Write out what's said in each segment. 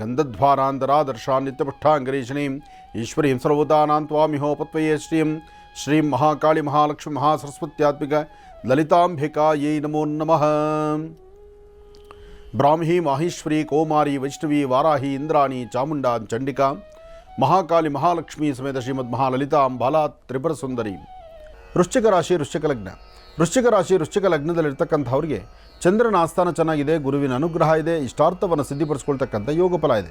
गन्धध्वारान्तरादर्शान्नित्यपुष्ठाङ्गरीषणीम् ईश्वरीं ईश्वरी त्वामिहोपत्वये श्री श्री महाकाली महालक्ष्मी महासरस्वत्यात्मिक ललिताम्बिकायै नमो नमः। ब्राह्मी माहेश्वरी कौमारी वैष्णवी वाराही इंद्राणी चामुंडा चंडिका महाकाली महालक्ष्मी समेत श्रीमद महाललिता त्रिपुर सुंदरी ವೃಶ್ಚಿಕ ರಾಶಿ, ವೃಶ್ಚಿಕ ಲಗ್ನ. ವೃಶ್ಚಿಕ ರಾಶಿ, ವೃಶ್ಚಿಕ ಲಗ್ನದಲ್ಲಿರ್ತಕ್ಕಂಥವ್ರಿಗೆ ಚಂದ್ರನ ಆಸ್ಥಾನ ಚೆನ್ನಾಗಿದೆ, ಗುರುವಿನ ಅನುಗ್ರಹ ಇದೆ, ಇಷ್ಟಾರ್ಥವನ್ನು ಸಿದ್ಧಿಪಡಿಸ್ಕೊಳ್ತಕ್ಕಂಥ ಯೋಗ ಫಲ ಇದೆ.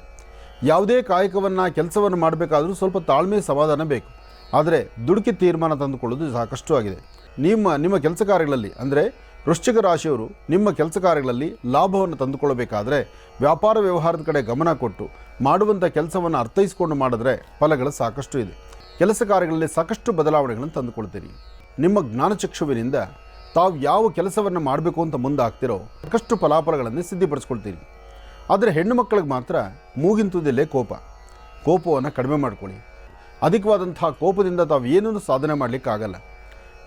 ಯಾವುದೇ ಕಾಯಕವನ್ನು, ಕೆಲಸವನ್ನು ಮಾಡಬೇಕಾದರೂ ಸ್ವಲ್ಪ ತಾಳ್ಮೆ, ಸಮಾಧಾನ ಬೇಕು. ಆದರೆ ದುಡುಕಿ ತೀರ್ಮಾನ ತಂದುಕೊಳ್ಳೋದು ಸಾಕಷ್ಟು ಆಗಿದೆ. ನಿಮ್ಮ ನಿಮ್ಮ ಕೆಲಸ ಕಾರ್ಯಗಳಲ್ಲಿ, ಅಂದರೆ ವೃಶ್ಚಿಕ ರಾಶಿಯವರು ನಿಮ್ಮ ಕೆಲಸ ಕಾರ್ಯಗಳಲ್ಲಿ ಲಾಭವನ್ನು ತಂದುಕೊಳ್ಳಬೇಕಾದರೆ ವ್ಯಾಪಾರ ವ್ಯವಹಾರದ ಕಡೆ ಗಮನ ಕೊಟ್ಟು ಮಾಡುವಂಥ ಕೆಲಸವನ್ನು ಅರ್ಥೈಸಿಕೊಂಡು ಮಾಡಿದ್ರೆ ಫಲಗಳು ಸಾಕಷ್ಟು ಇದೆ. ಕೆಲಸ ಕಾರ್ಯಗಳಲ್ಲಿ ಸಾಕಷ್ಟು ಬದಲಾವಣೆಗಳನ್ನು ತಂದುಕೊಳ್ತೀರಿ. ನಿಮ್ಮ ಜ್ಞಾನಚಕ್ಷುವಿನಿಂದ ತಾವು ಯಾವ ಕೆಲಸವನ್ನು ಮಾಡಬೇಕು ಅಂತ ಮುಂದಾಗ್ತಿರೋ ಸಾಕಷ್ಟು ಫಲಾಫಲಗಳನ್ನು ಸಿದ್ಧಿಪಡಿಸ್ಕೊಳ್ತೀರಿ. ಆದರೆ ಹೆಣ್ಣು ಮಕ್ಕಳಿಗೆ ಮಾತ್ರ ಮೂಗಿನ ತುದಿಯಲ್ಲೇ ಕೋಪ. ಕೋಪವನ್ನು ಕಡಿಮೆ ಮಾಡ್ಕೊಳ್ಳಿ. ಅಧಿಕವಾದಂತಹ ಕೋಪದಿಂದ ತಾವು ಏನೂ ಸಾಧನೆ ಮಾಡಲಿಕ್ಕಾಗಲ್ಲ.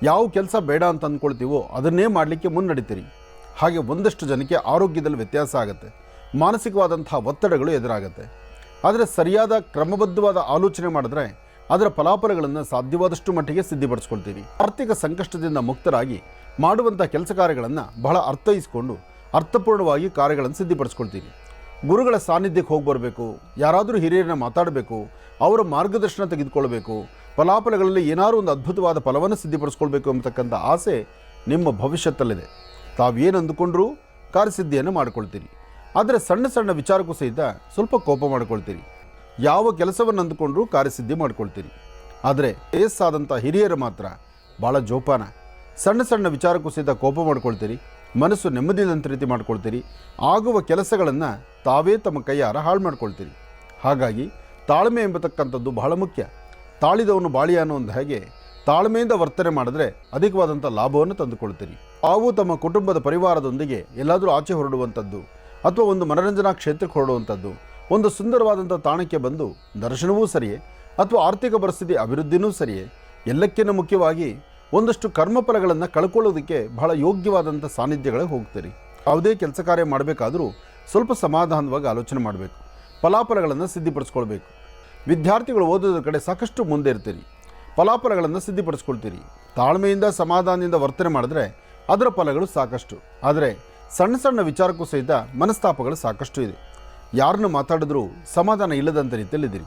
ಯಾವ ಕೆಲಸ ಬೇಡ ಅಂತ ಅಂದ್ಕೊಳ್ತೀವೋ ಅದನ್ನೇ ಮಾಡಲಿಕ್ಕೆ ಮುನ್ನಡಿತೀರಿ. ಹಾಗೆ ಒಂದಷ್ಟು ಜನಕ್ಕೆ ಆರೋಗ್ಯದಲ್ಲಿ ವ್ಯತ್ಯಾಸ ಆಗುತ್ತೆ. ಮಾನಸಿಕವಾದಂತಹ ಒತ್ತಡಗಳು ಎದುರಾಗುತ್ತೆ. ಆದರೆ ಸರಿಯಾದ ಕ್ರಮಬದ್ಧವಾದ ಆಲೋಚನೆ ಮಾಡಿದ್ರೆ ಅದರ ಫಲಾಫಲಗಳನ್ನು ಸಾಧ್ಯವಾದಷ್ಟು ಮಟ್ಟಿಗೆ ಸಿದ್ಧಿಪಡಿಸ್ಕೊಳ್ತೀರಿ ಆರ್ಥಿಕ ಸಂಕಷ್ಟದಿಂದ ಮುಕ್ತರಾಗಿ ಮಾಡುವಂಥ ಕೆಲಸ ಕಾರ್ಯಗಳನ್ನು ಬಹಳ ಅರ್ಥೈಸಿಕೊಂಡು ಅರ್ಥಪೂರ್ಣವಾಗಿ ಕಾರ್ಯಗಳನ್ನು ಸಿದ್ಧಿಪಡಿಸ್ಕೊಳ್ತೀರಿ ಗುರುಗಳ ಸಾನ್ನಿಧ್ಯಕ್ಕೆ ಹೋಗಿ ಬರಬೇಕು, ಯಾರಾದರೂ ಹಿರಿಯರನ್ನ ಮಾತಾಡಬೇಕು, ಅವರ ಮಾರ್ಗದರ್ಶನ ತೆಗೆದುಕೊಳ್ಬೇಕು ಫಲಾಫಲಗಳಲ್ಲಿ ಏನಾದರೂ ಒಂದು ಅದ್ಭುತವಾದ ಫಲವನ್ನು ಸಿದ್ಧಿಪಡಿಸ್ಕೊಳ್ಬೇಕು ಎಂಬತಕ್ಕಂಥ ಆಸೆ ನಿಮ್ಮ ಭವಿಷ್ಯತ್ತಲ್ಲಿದೆ. ತಾವೇನು ಅಂದುಕೊಂಡ್ರೂ ಕಾರ್ಯಸಿದ್ಧಿಯನ್ನು ಮಾಡ್ಕೊಳ್ತೀರಿ. ಆದರೆ ಸಣ್ಣ ಸಣ್ಣ ವಿಚಾರಕ್ಕೂ ಸಹಿತ ಸ್ವಲ್ಪ ಕೋಪ ಮಾಡ್ಕೊಳ್ತೀರಿ. ಯಾವ ಕೆಲಸವನ್ನು ಅಂದುಕೊಂಡ್ರೂ ಕಾರ್ಯಸಿದ್ಧಿ ಮಾಡ್ಕೊಳ್ತೀರಿ ಆದರೆ ವಯಸ್ಸಾದಂಥ ಹಿರಿಯರು ಮಾತ್ರ ಭಾಳ ಜೋಪಾನ. ಸಣ್ಣ ಸಣ್ಣ ವಿಚಾರಕ್ಕೂ ಸಹಿತ ಕೋಪ ಮಾಡ್ಕೊಳ್ತೀರಿ, ಮನಸ್ಸು ನೆಮ್ಮದಿದಂಥ ರೀತಿ ಮಾಡ್ಕೊಳ್ತೀರಿ, ಆಗುವ ಕೆಲಸಗಳನ್ನು ತಾವೇ ತಮ್ಮ ಕೈಯಾರ ಹಾಳು ಮಾಡ್ಕೊಳ್ತೀರಿ. ಹಾಗಾಗಿ ತಾಳ್ಮೆ ಎಂಬತಕ್ಕಂಥದ್ದು ಬಹಳ ಮುಖ್ಯ. ತಾಳಿದವನು ಬಾಳಿ ಅನ್ನೋ ಒಂದು ಹಾಗೆ ತಾಳ್ಮೆಯಿಂದ ವರ್ತನೆ ಮಾಡಿದ್ರೆ ಅಧಿಕವಾದಂಥ ಲಾಭವನ್ನು ತಂದುಕೊಳ್ತೀರಿ. ತಾವು ತಮ್ಮ ಕುಟುಂಬದ ಪರಿವಾರದೊಂದಿಗೆ ಎಲ್ಲಾದರೂ ಆಚೆ ಹೊರಡುವಂಥದ್ದು ಅಥವಾ ಒಂದು ಮನರಂಜನಾ ಕ್ಷೇತ್ರಕ್ಕೆ ಹೊರಡುವಂಥದ್ದು ಒಂದು ಸುಂದರವಾದಂಥ ತಾಣಕ್ಕೆ ಬಂದು ದರ್ಶನವೂ ಸರಿಯೇ ಅಥವಾ ಆರ್ಥಿಕ ಪರಿಸ್ಥಿತಿ ಅಭಿವೃದ್ಧಿನೂ ಸರಿಯೇ? ಎಲ್ಲಕ್ಕಿಂತ ಮುಖ್ಯವಾಗಿ ಒಂದಷ್ಟು ಕರ್ಮಫಲಗಳನ್ನು ಕಳ್ಕೊಳ್ಳೋದಕ್ಕೆ ಬಹಳ ಯೋಗ್ಯವಾದಂಥ ಸಾನ್ನಿಧ್ಯಗಳಿಗೆ ಹೋಗ್ತೀರಿ. ಯಾವುದೇ ಕೆಲಸ ಕಾರ್ಯ ಮಾಡಬೇಕಾದರೂ ಸ್ವಲ್ಪ ಸಮಾಧಾನವಾಗಿ ಆಲೋಚನೆ ಮಾಡಬೇಕು. ಫಲಾಫಲಗಳನ್ನು ಸಿದ್ಧಿಪಡಿಸ್ಕೊಳ್ಬೇಕು. ವಿದ್ಯಾರ್ಥಿಗಳು ಓದೋದ್ರ ಕಡೆ ಸಾಕಷ್ಟು ಮುಂದೆ ಇರ್ತೀರಿ. ಫಲಾಫಲಗಳನ್ನು ಸಿದ್ಧಿಪಡಿಸ್ಕೊಳ್ತೀರಿ. ತಾಳ್ಮೆಯಿಂದ, ಸಮಾಧಾನದಿಂದ ವರ್ತನೆ ಮಾಡಿದ್ರೆ ಅದರ ಫಲಗಳು ಸಾಕಷ್ಟು. ಆದರೆ ಸಣ್ಣ ಸಣ್ಣ ವಿಚಾರಕ್ಕೂ ಸಹಿತ ಮನಸ್ತಾಪಗಳು ಸಾಕಷ್ಟು ಇದೆ. ಯಾರನ್ನು ಮಾತಾಡಿದ್ರೂ ಸಮಾಧಾನ ಇಲ್ಲದಂಥ ರೀತಿಯಲ್ಲಿದ್ದೀರಿ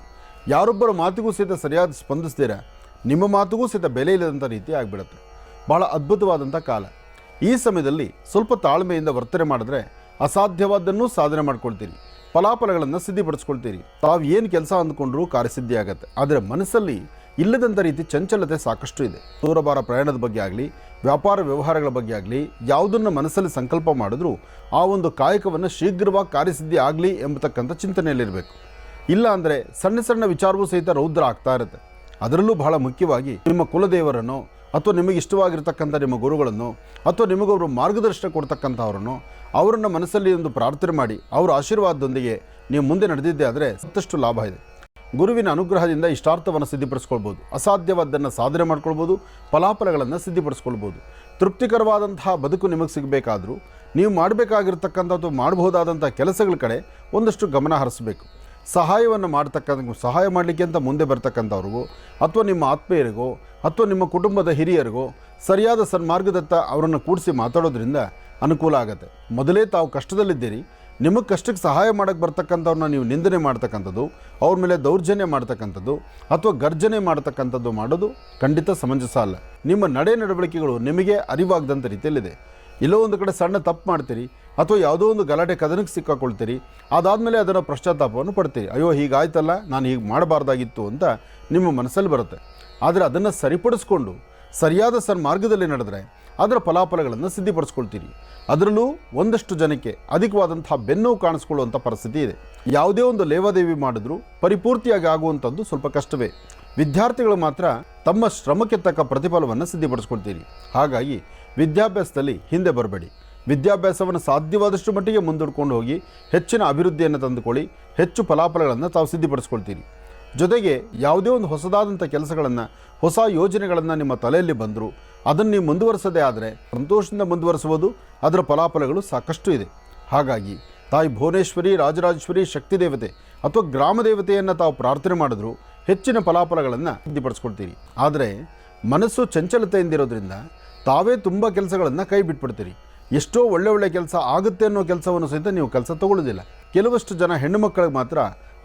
ಯಾರೊಬ್ಬರ ಮಾತಿಗೂ ಸಹಿತ ಸರಿಯಾದ ಸ್ಪಂದಿಸ್ತೀರ, ನಿಮ್ಮ ಮಾತಿಗೂ ಸಹಿತ ಬೆಲೆ ಇಲ್ಲದಂಥ ರೀತಿ ಆಗಿಬಿಡುತ್ತೆ. ಬಹಳ ಅದ್ಭುತವಾದಂಥ ಕಾಲ. ಈ ಸಮಯದಲ್ಲಿ ಸ್ವಲ್ಪ ತಾಳ್ಮೆಯಿಂದ ವರ್ತನೆ ಮಾಡಿದ್ರೆ ಅಸಾಧ್ಯವಾದ್ದನ್ನೂ ಸಾಧನೆ ಮಾಡ್ಕೊಳ್ತೀರಿ. ಫಲಾಫಲಗಳನ್ನು ಸಿದ್ಧಿಪಡಿಸ್ಕೊಳ್ತೀರಿ. ತಾವು ಏನು ಕೆಲಸ ಅಂದ್ಕೊಂಡ್ರೂ ಕಾರ್ಯಸಿದ್ಧಿ ಆಗುತ್ತೆ ಆದರೆ ಮನಸ್ಸಲ್ಲಿ ಇಲ್ಲದಂಥ ರೀತಿ ಚಂಚಲತೆ ಸಾಕಷ್ಟು ಇದೆ. ದೂರಬಾರ ಪ್ರಯಾಣದ ಬಗ್ಗೆ ಆಗಲಿ, ವ್ಯಾಪಾರ ವ್ಯವಹಾರಗಳ ಬಗ್ಗೆ ಆಗಲಿ, ಯಾವುದನ್ನು ಮನಸ್ಸಲ್ಲಿ ಸಂಕಲ್ಪ ಮಾಡಿದ್ರೂ ಆ ಒಂದು ಕಾಯಕವನ್ನು ಶೀಘ್ರವಾಗಿ ಕಾರ್ಯಸಿದ್ಧಿ ಆಗಲಿ ಎಂಬತಕ್ಕಂಥ ಚಿಂತನೆಯಲ್ಲಿರಬೇಕು. ಇಲ್ಲ ಅಂದರೆ ಸಣ್ಣ ಸಣ್ಣ ವಿಚಾರವೂ ಸಹಿತ ರೌದ್ರ ಆಗ್ತಾ ಇರುತ್ತೆ. ಅದರಲ್ಲೂ ಬಹಳ ಮುಖ್ಯವಾಗಿ ನಿಮ್ಮ ಕುಲದೇವರನ್ನು ಅಥವಾ ನಿಮಗೆ ಇಷ್ಟವಾಗಿರ್ತಕ್ಕಂಥ ನಿಮ್ಮ ಗುರುಗಳನ್ನು ಅಥವಾ ನಿಮಗೊಬ್ಬರು ಮಾರ್ಗದರ್ಶನ ಕೊಡ್ತಕ್ಕಂಥವ್ರನ್ನು ಅವರನ್ನು ಮನಸ್ಸಲ್ಲಿ ಒಂದು ಪ್ರಾರ್ಥನೆ ಮಾಡಿ ಅವರ ಆಶೀರ್ವಾದದೊಂದಿಗೆ ನೀವು ಮುಂದೆ ನಡೆದಿದ್ದೆ ಆದರೆ ಮತ್ತಷ್ಟು ಲಾಭ ಇದೆ. ಗುರುವಿನ ಅನುಗ್ರಹದಿಂದ ಇಷ್ಟಾರ್ಥವನ್ನು ಸಿದ್ಧಿಪಡಿಸ್ಕೊಳ್ಬೋದು ಅಸಾಧ್ಯವಾದ್ದನ್ನು ಸಾಧನೆ ಮಾಡ್ಕೊಳ್ಬೋದು, ಫಲಾಫಲಗಳನ್ನು ಸಿದ್ಧಪಡಿಸ್ಕೊಳ್ಬೋದು. ತೃಪ್ತಿಕರವಾದಂತಹ ಬದುಕು ನಿಮಗೆ ಸಿಗಬೇಕಾದ್ರೂ, ನೀವು ಮಾಡಬೇಕಾಗಿರ್ತಕ್ಕಂಥ ಅಥವಾ ಮಾಡಬಹುದಾದಂಥ ಕೆಲಸಗಳ ಕಡೆ ಒಂದಷ್ಟು ಗಮನ ಹರಿಸಬೇಕು. ಸಹಾಯವನ್ನು ಮಾಡ್ತಕ್ಕಂಥ, ಸಹಾಯ ಮಾಡಲಿಕ್ಕೆ ಅಂತ ಮುಂದೆ ಬರ್ತಕ್ಕಂಥವ್ರಿಗೋ, ಅಥವಾ ನಿಮ್ಮ ಆತ್ಮೀಯರಿಗೋ, ಅಥವಾ ನಿಮ್ಮ ಕುಟುಂಬದ ಹಿರಿಯರಿಗೋ, ಸರಿಯಾದ ಸನ್ಮಾರ್ಗದತ್ತ ಅವರನ್ನು ಕೂಡಿಸಿ ಮಾತಾಡೋದ್ರಿಂದ ಅನುಕೂಲ ಆಗುತ್ತೆ. ಮೊದಲೇ ತಾವು ಕಷ್ಟದಲ್ಲಿದ್ದೀರಿ ನಿಮಗೆ ಕಷ್ಟಕ್ಕೆ ಸಹಾಯ ಮಾಡೋಕ್ಕೆ ಬರ್ತಕ್ಕಂಥವ್ರನ್ನ ನೀವು ನಿಂದನೆ ಮಾಡ್ತಕ್ಕಂಥದ್ದು, ಅವ್ರ ಮೇಲೆ ದೌರ್ಜನ್ಯ ಮಾಡ್ತಕ್ಕಂಥದ್ದು ಅಥವಾ ಗರ್ಜನೆ ಮಾಡ್ತಕ್ಕಂಥದ್ದು ಮಾಡೋದು ಖಂಡಿತ ಸಮಂಜಸ ಅಲ್ಲ. ನಿಮ್ಮ ನಡೆ ನಡವಳಿಕೆಗಳು ನಿಮಗೆ ಅರಿವಾಗದಂಥ ರೀತಿಯಲ್ಲಿದೆ. ಎಲ್ಲೋ ಒಂದು ಕಡೆ ಸಣ್ಣ ತಪ್ಪು ಮಾಡ್ತೀರಿ, ಅಥವಾ ಯಾವುದೋ ಒಂದು ಗಲಾಟೆ ಕದನಕ್ಕೆ ಸಿಕ್ಕಾಕೊಳ್ತೀರಿ, ಅದಾದಮೇಲೆ ಅದನ್ನು ಪಶ್ಚಾತ್ತಾಪವನ್ನು ಪಡ್ತೀರಿ. ಅಯ್ಯೋ, ಹೀಗಾಯ್ತಲ್ಲ, ನಾನು ಹೀಗೆ ಮಾಡಬಾರ್ದಾಗಿತ್ತು ಅಂತ ನಿಮ್ಮ ಮನಸ್ಸಲ್ಲಿ ಬರುತ್ತೆ. ಆದರೆ ಅದನ್ನು ಸರಿಪಡಿಸ್ಕೊಂಡು, ಸರಿಯಾದ ಸನ್ಮಾರ್ಗದಲ್ಲಿ ನಡೆದ್ರೆ ಅದರ ಫಲಾಫಲಗಳನ್ನು ಸಿದ್ಧಿಪಡಿಸ್ಕೊಳ್ತೀರಿ. ಅದರಲ್ಲೂ ಒಂದಷ್ಟು ಜನಕ್ಕೆ ಅಧಿಕವಾದಂತಹ ಬೆನ್ನು ಕಾಣಿಸ್ಕೊಳ್ಳುವಂಥ ಪರಿಸ್ಥಿತಿ ಇದೆ. ಯಾವುದೇ ಒಂದು ಲೇವಾದೇವಿ ಮಾಡಿದ್ರೂ ಪರಿಪೂರ್ತಿಯಾಗಿ ಆಗುವಂಥದ್ದು ಸ್ವಲ್ಪ ಕಷ್ಟವೇ. ವಿದ್ಯಾರ್ಥಿಗಳು ಮಾತ್ರ ತಮ್ಮ ಶ್ರಮಕ್ಕೆ ತಕ್ಕ ಪ್ರತಿಫಲವನ್ನು ಸಿದ್ಧಪಡಿಸ್ಕೊಳ್ತೀರಿ. ಹಾಗಾಗಿ ವಿದ್ಯಾಭ್ಯಾಸದಲ್ಲಿ ಹಿಂದೆ ಬರಬೇಡಿ. ವಿದ್ಯಾಭ್ಯಾಸವನ್ನು ಸಾಧ್ಯವಾದಷ್ಟು ಮಟ್ಟಿಗೆ ಮುಂದೂಡ್ಕೊಂಡು ಹೋಗಿ ಹೆಚ್ಚಿನ ಅಭಿವೃದ್ಧಿಯನ್ನು ತಂದುಕೊಳ್ಳಿ, ಹೆಚ್ಚು ಫಲಾಫಲಗಳನ್ನು ತಾವು ಸಿದ್ಧಿಪಡಿಸ್ಕೊಳ್ತೀರಿ. ಜೊತೆಗೆ ಯಾವುದೇ ಒಂದು ಹೊಸದಾದಂಥ ಕೆಲಸಗಳನ್ನು, ಹೊಸ ಯೋಜನೆಗಳನ್ನು ನಿಮ್ಮ ತಲೆಯಲ್ಲಿ ಬಂದರೂ ಅದನ್ನು ನೀವು ಮುಂದುವರಿಸದೇ ಆದರೆ ಸಂತೋಷದಿಂದ ಮುಂದುವರಿಸುವುದು, ಅದರ ಫಲಾಫಲಗಳು ಸಾಕಷ್ಟು ಇದೆ. ಹಾಗಾಗಿ ತಾಯಿ ಭುವನೇಶ್ವರಿ, ರಾಜರಾಜೇಶ್ವರಿ ಶಕ್ತಿ ದೇವತೆ ಅಥವಾ ಗ್ರಾಮ ದೇವತೆಯನ್ನು ತಾವು ಪ್ರಾರ್ಥನೆ ಮಾಡಿದ್ರು ಹೆಚ್ಚಿನ ಫಲಾಫಲಗಳನ್ನು ಸಿದ್ಧಿಪಡಿಸ್ಕೊಳ್ತೀರಿ ಆದರೆ ಮನಸ್ಸು ಚಂಚಲತೆಯಿಂದಿರೋದ್ರಿಂದ ತಾವೇ ತುಂಬ ಕೆಲಸಗಳನ್ನು ಕೈ ಬಿಟ್ಬಿಡ್ತೀರಿ ಎಷ್ಟೋ ಒಳ್ಳೆ ಒಳ್ಳೆ ಕೆಲಸ ಆಗುತ್ತೆ ಅನ್ನೋ ಕೆಲಸವನ್ನು ಸಹಿತ ನೀವು ಕೆಲಸ ತಗೊಳ್ಳೋದಿಲ್ಲ. ಕೆಲವಷ್ಟು ಜನ ಹೆಣ್ಣು ಮಕ್ಕಳಿಗೆ ಮಾತ್ರ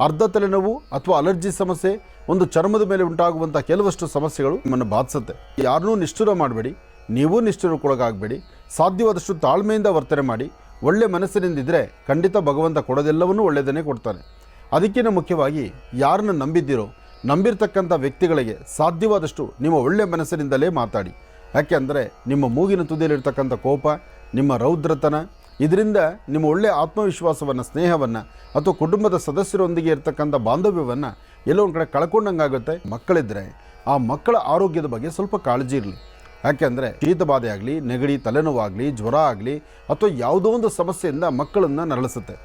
ಅರ್ಧ ತಲೆನೋವು ಅಥವಾ ಅಲರ್ಜಿ ಸಮಸ್ಯೆ ಒಂದು ಚರ್ಮದ ಮೇಲೆ ಉಂಟಾಗುವಂಥ ಕೆಲವಷ್ಟು ಸಮಸ್ಯೆಗಳು ನಿಮ್ಮನ್ನು ಬಾಧಿಸುತ್ತೆ. ಯಾರನ್ನೂ ನಿಷ್ಠುರ ಮಾಡಬೇಡಿ, ನೀವು ನಿಷ್ಠುರಕ್ಕೊಳಗಾಗಬೇಡಿ, ಸಾಧ್ಯವಾದಷ್ಟು ತಾಳ್ಮೆಯಿಂದ ವರ್ತನೆ ಮಾಡಿ, ಒಳ್ಳೆ ಮನಸ್ಸಿನಿಂದಿದ್ದರೆ ಖಂಡಿತ ಭಗವಂತ ಕೊಡೋದೆಲ್ಲವನ್ನೂ ಒಳ್ಳೆಯದನ್ನೇ ಕೊಡ್ತಾನೆ. ಅದಕ್ಕಿಂತ ಮುಖ್ಯವಾಗಿ ಯಾರನ್ನು ನಂಬಿದ್ದೀರೋ, ನಂಬಿರ್ತಕ್ಕಂಥ ವ್ಯಕ್ತಿಗಳಿಗೆ ಸಾಧ್ಯವಾದಷ್ಟು ನಿಮ್ಮ ಒಳ್ಳೆ ಮನಸ್ಸಿನಿಂದಲೇ ಮಾತಾಡಿ. ಯಾಕೆಂದರೆ ನಿಮ್ಮ ಮೂಗಿನ ತುದಿಯಲ್ಲಿರ್ತಕ್ಕಂಥ ಕೋಪ, ನಿಮ್ಮ ರೌದ್ರತನ, ಇದರಿಂದ ನಿಮ್ಮ ಒಳ್ಳೆಯ ಆತ್ಮವಿಶ್ವಾಸವನ್ನು, ಸ್ನೇಹವನ್ನು ಅಥವಾ ಕುಟುಂಬದ ಸದಸ್ಯರೊಂದಿಗೆ ಇರತಕ್ಕಂಥ ಬಾಂಧವ್ಯವನ್ನು ಎಲ್ಲೋ ಒಂದು ಕಡೆ ಕಳ್ಕೊಂಡಂಗಾಗುತ್ತೆ ಮಕ್ಕಳಿದ್ರೆ ಆ ಮಕ್ಕಳ ಆರೋಗ್ಯದ ಬಗ್ಗೆ ಸ್ವಲ್ಪ ಕಾಳಜಿ ಇರಲಿ. ಯಾಕೆಂದರೆ ಶೀತ ಬಾಧೆ ಆಗಲಿ, ನೆಗಡಿ ತಲೆನೋವಾಗಲಿ ಜ್ವರ ಆಗಲಿ ಅಥವಾ ಯಾವುದೋ ಒಂದು ಸಮಸ್ಯೆಯಿಂದ ಮಕ್ಕಳನ್ನು ನರಳಿಸುತ್ತೆ.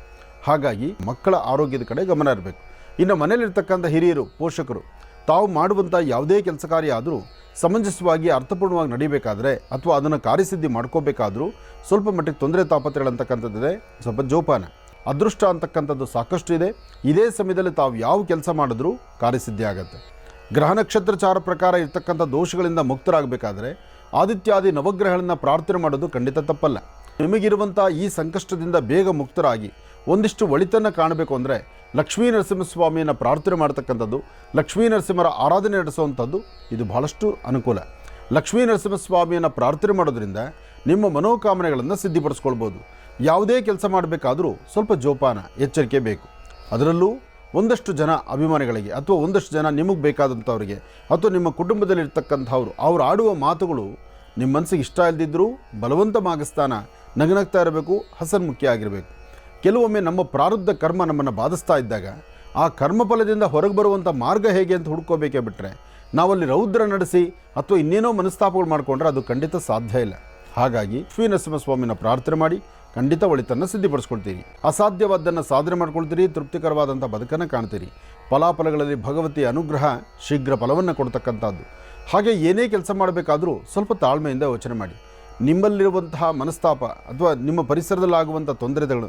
ಹಾಗಾಗಿ ಮಕ್ಕಳ ಆರೋಗ್ಯದ ಕಡೆ ಗಮನ ಇರಬೇಕು. ಇನ್ನು ಮನೇಲಿರ್ತಕ್ಕಂಥ ಹಿರಿಯರು, ಪೋಷಕರು, ತಾವು ಮಾಡುವಂಥ ಯಾವುದೇ ಕೆಲಸ ಕಾರ್ಯ ಆದರೂ ಸಮಂಜಸವಾಗಿ ಅರ್ಥಪೂರ್ಣವಾಗಿ ನಡಿಬೇಕಾದ್ರೆ ಅಥವಾ ಅದನ್ನು ಕಾರ್ಯಸಿದ್ಧಿ ಮಾಡ್ಕೋಬೇಕಾದ್ರೂ ಸ್ವಲ್ಪ ಮಟ್ಟಿಗೆ ತೊಂದರೆ ತಾಪತ್ರೆಗಳಂತಕ್ಕಂಥದ್ದಿದೆ ಸ್ವಲ್ಪ ಜೋಪಾನ. ಅದೃಷ್ಟ ಅಂತಕ್ಕಂಥದ್ದು ಸಾಕಷ್ಟು ಇದೆ. ಇದೇ ಸಮಯದಲ್ಲಿ ತಾವು ಯಾವ ಕೆಲಸ ಮಾಡಿದ್ರೂ ಕಾರ್ಯಸಿದ್ಧಿ ಆಗುತ್ತೆ. ಗ್ರಹ ನಕ್ಷತ್ರಚಾರ ಪ್ರಕಾರ ಇರ್ತಕ್ಕಂಥ ದೋಷಗಳಿಂದ ಮುಕ್ತರಾಗಬೇಕಾದ್ರೆ ಆದಿತ್ಯಾದಿ ನವಗ್ರಹಗಳನ್ನು ಪ್ರಾರ್ಥನೆ ಮಾಡೋದು ಖಂಡಿತ ತಪ್ಪಲ್ಲ. ನಿಮಗಿರುವಂಥ ಈ ಸಂಕಷ್ಟದಿಂದ ಬೇಗ ಮುಕ್ತರಾಗಿ ಒಂದಿಷ್ಟು ಒಳಿತನ್ನು ಕಾಣಬೇಕು ಅಂದರೆ ಲಕ್ಷ್ಮೀ ನರಸಿಂಹಸ್ವಾಮಿಯನ್ನು ಪ್ರಾರ್ಥನೆ ಮಾಡ್ತಕ್ಕಂಥದ್ದು, ಲಕ್ಷ್ಮೀ ನರಸಿಂಹರ ಆರಾಧನೆ ನಡೆಸುವಂಥದ್ದು ಇದು ಬಹಳಷ್ಟು ಅನುಕೂಲ. ಲಕ್ಷ್ಮೀ ನರಸಿಂಹಸ್ವಾಮಿಯನ್ನು ಪ್ರಾರ್ಥನೆ ಮಾಡೋದ್ರಿಂದ ನಿಮ್ಮ ಮನೋಕಾಮನೆಗಳನ್ನು ಸಿದ್ಧಿಪಡಿಸ್ಕೊಳ್ಬೋದು. ಯಾವುದೇ ಕೆಲಸ ಮಾಡಬೇಕಾದರೂ ಸ್ವಲ್ಪ ಜೋಪಾನ, ಎಚ್ಚರಿಕೆ ಬೇಕು. ಅದರಲ್ಲೂ ಒಂದಷ್ಟು ಜನ ಅಭಿಮಾನಿಗಳಿಗೆ ಅಥವಾ ಒಂದಷ್ಟು ಜನ ನಿಮಗೆ ಬೇಕಾದಂಥವ್ರಿಗೆ ಅಥವಾ ನಿಮ್ಮ ಕುಟುಂಬದಲ್ಲಿರ್ತಕ್ಕಂಥವ್ರು, ಅವ್ರು ಆಡುವ ಮಾತುಗಳು ನಿಮ್ಮ ಮನಸ್ಸಿಗೆ ಇಷ್ಟ ಇಲ್ಲದಿದ್ದರೂ ಬಲವಂತ ಮಾಗಿಸ್ತಾನ ನಗನಗ್ತಾ ಇರಬೇಕು ಹಸನ್ಮುಖಿ ಆಗಿರಬೇಕು. ಕೆಲವೊಮ್ಮೆ ನಮ್ಮ ಪ್ರಾರಬ್ಧ ಕರ್ಮ ನಮ್ಮನ್ನು ಬಾಧಿಸ್ತಾ ಇದ್ದಾಗ ಆ ಕರ್ಮಫಲದಿಂದ ಹೊರಗೆ ಬರುವಂಥ ಮಾರ್ಗ ಹೇಗೆ ಅಂತ ಹುಡ್ಕೋಬೇಕೇ ಬಿಟ್ಟರೆ ನಾವಲ್ಲಿ ರೌದ್ರ ನಡೆಸಿ ಅಥವಾ ಇನ್ನೇನೋ ಮನಸ್ತಾಪಗಳು ಮಾಡಿಕೊಂಡ್ರೆ ಅದು ಖಂಡಿತ ಸಾಧ್ಯ ಇಲ್ಲ. ಹಾಗಾಗಿ ಶ್ರೀ ನರಸಿಂಹಸ್ವಾಮಿನ ಪ್ರಾರ್ಥನೆ ಮಾಡಿ ಖಂಡಿತ ಒಳಿತನ್ನು ಸಿದ್ಧಿಪಡಿಸ್ಕೊಳ್ತೀರಿ. ಅಸಾಧ್ಯವಾದ್ದನ್ನು ಸಾಧನೆ ಮಾಡ್ಕೊಳ್ತೀರಿ ತೃಪ್ತಿಕರವಾದಂಥ ಬದುಕನ್ನು ಕಾಣ್ತೀರಿ. ಫಲಾಫಲಗಳಲ್ಲಿ ಭಗವತಿಯ ಅನುಗ್ರಹ ಶೀಘ್ರ ಫಲವನ್ನು ಕೊಡ್ತಕ್ಕಂಥದ್ದು. ಹಾಗೆ ಏನೇ ಕೆಲಸ ಮಾಡಬೇಕಾದರೂ ಸ್ವಲ್ಪ ತಾಳ್ಮೆಯಿಂದ ಯೋಚನೆ ಮಾಡಿ. ನಿಮ್ಮಲ್ಲಿರುವಂತಹ ಮನಸ್ತಾಪ ಅಥವಾ ನಿಮ್ಮ ಪರಿಸರದಲ್ಲಾಗುವಂಥ ತೊಂದರೆಗಳು,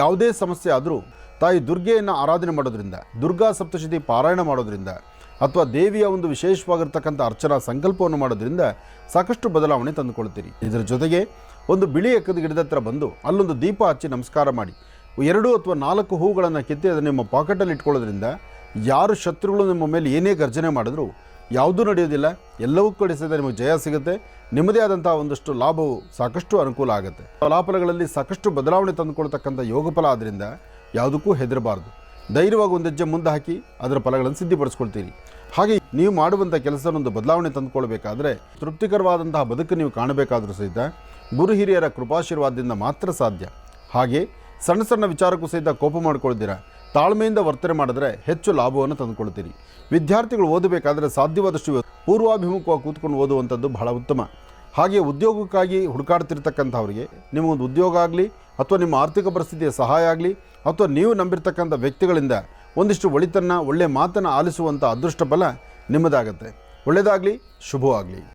ಯಾವುದೇ ಸಮಸ್ಯೆ ಆದರೂ ತಾಯಿ ದುರ್ಗೆಯನ್ನು ಆರಾಧನೆ ಮಾಡೋದ್ರಿಂದ, ದುರ್ಗಾ ಸಪ್ತಶತಿ ಪಾರಾಯಣ ಮಾಡೋದ್ರಿಂದ ಅಥವಾ ದೇವಿಯ ಒಂದು ವಿಶೇಷವಾಗಿರ್ತಕ್ಕಂಥ ಅರ್ಚನಾ ಸಂಕಲ್ಪವನ್ನು ಮಾಡೋದ್ರಿಂದ ಸಾಕಷ್ಟು ಬದಲಾವಣೆ ತಂದುಕೊಳ್ತೀರಿ. ಇದರ ಜೊತೆಗೆ ಒಂದು ಬಿಳಿ ಎಕ್ಕದ ಗಿಡದ ಹತ್ರ ಬಂದು ಅಲ್ಲೊಂದು ದೀಪ ಹಚ್ಚಿ ನಮಸ್ಕಾರ ಮಾಡಿ. ಎರಡು ಅಥವಾ ನಾಲ್ಕು ಹೂಗಳನ್ನು ಕೆತ್ತಿ ಅದನ್ನು ನಿಮ್ಮ ಪಾಕೆಟಲ್ಲಿ ಇಟ್ಕೊಳ್ಳೋದ್ರಿಂದ ಯಾರು ಶತ್ರುಗಳು ನಿಮ್ಮ ಮೇಲೆ ಏನೇ ಗರ್ಜನೆ ಮಾಡಿದ್ರು ಯಾವುದೂ ನಡೆಯೋದಿಲ್ಲ, ಎಲ್ಲವೂ ಕಡಿಸಿದ ನಿಮಗೆ ಜಯ ಸಿಗುತ್ತೆ, ನಿಮ್ಮದೇ ಆದಂಥ ಒಂದಷ್ಟು ಲಾಭವು ಸಾಕಷ್ಟು ಅನುಕೂಲ ಆಗುತ್ತೆ. ಫಲಾಫಲಗಳಲ್ಲಿ ಸಾಕಷ್ಟು ಬದಲಾವಣೆ ತಂದುಕೊಳ್ತಕ್ಕಂಥ ಯೋಗ ಫಲ ಆದ್ದರಿಂದ ಯಾವುದಕ್ಕೂ ಹೆದರಬಾರ್ದು. ಧೈರ್ಯವಾಗಿ ಒಂದು ಹೆಜ್ಜೆ ಮುಂದೆ ಹಾಕಿ ಅದರ ಫಲಗಳನ್ನು ಸಿದ್ಧಿಪಡಿಸ್ಕೊಳ್ತೀರಿ. ಹಾಗೆ ನೀವು ಮಾಡುವಂಥ ಕೆಲಸನೊಂದು ಬದಲಾವಣೆ ತಂದುಕೊಳ್ಬೇಕಾದ್ರೆ ತೃಪ್ತಿಕರವಾದಂತಹ ಬದುಕು ನೀವು ಕಾಣಬೇಕಾದರೂ ಸಹಿತ ಗುರು ಹಿರಿಯರ ಕೃಪಾಶೀರ್ವಾದದಿಂದ ಮಾತ್ರ ಸಾಧ್ಯ. ಹಾಗೆ ಸಣ್ಣ ಸಣ್ಣ ವಿಚಾರಕ್ಕೂ ಸಹಿತ ಕೋಪ ಮಾಡ್ಕೊಳ್ತೀರ? ತಾಳ್ಮೆಯಿಂದ ವರ್ತನೆ ಮಾಡಿದ್ರೆ ಹೆಚ್ಚು ಲಾಭವನ್ನು ತಂದುಕೊಳ್ತೀರಿ. ವಿದ್ಯಾರ್ಥಿಗಳು ಓದಬೇಕಾದರೆ ಸಾಧ್ಯವಾದಷ್ಟು ಪೂರ್ವಾಭಿಮುಖವಾಗಿ ಕೂತ್ಕೊಂಡು ಓದುವಂಥದ್ದು ಬಹಳ ಉತ್ತಮ. ಹಾಗೆ ಉದ್ಯೋಗಕ್ಕಾಗಿ ಹುಡುಕಾಡ್ತಿರ್ತಕ್ಕಂಥವ್ರಿಗೆ ನಿಮಗೊಂದು ಉದ್ಯೋಗ ಆಗಲಿ, ಅಥವಾ ನಿಮ್ಮ ಆರ್ಥಿಕ ಪರಿಸ್ಥಿತಿಯ ಸಹಾಯ ಆಗಲಿ, ಅಥವಾ ನೀವು ನಂಬಿರ್ತಕ್ಕಂಥ ವ್ಯಕ್ತಿಗಳಿಂದ ಒಂದಿಷ್ಟು ಒಳಿತನ್ನು ಒಳ್ಳೆಯ ಮಾತನ್ನು ಆಲಿಸುವಂಥ ಅದೃಷ್ಟ ಬಲ ನಿಮ್ಮದಾಗತ್ತೆ. ಒಳ್ಳೆಯದಾಗಲಿ ಶುಭವಾಗಲಿ.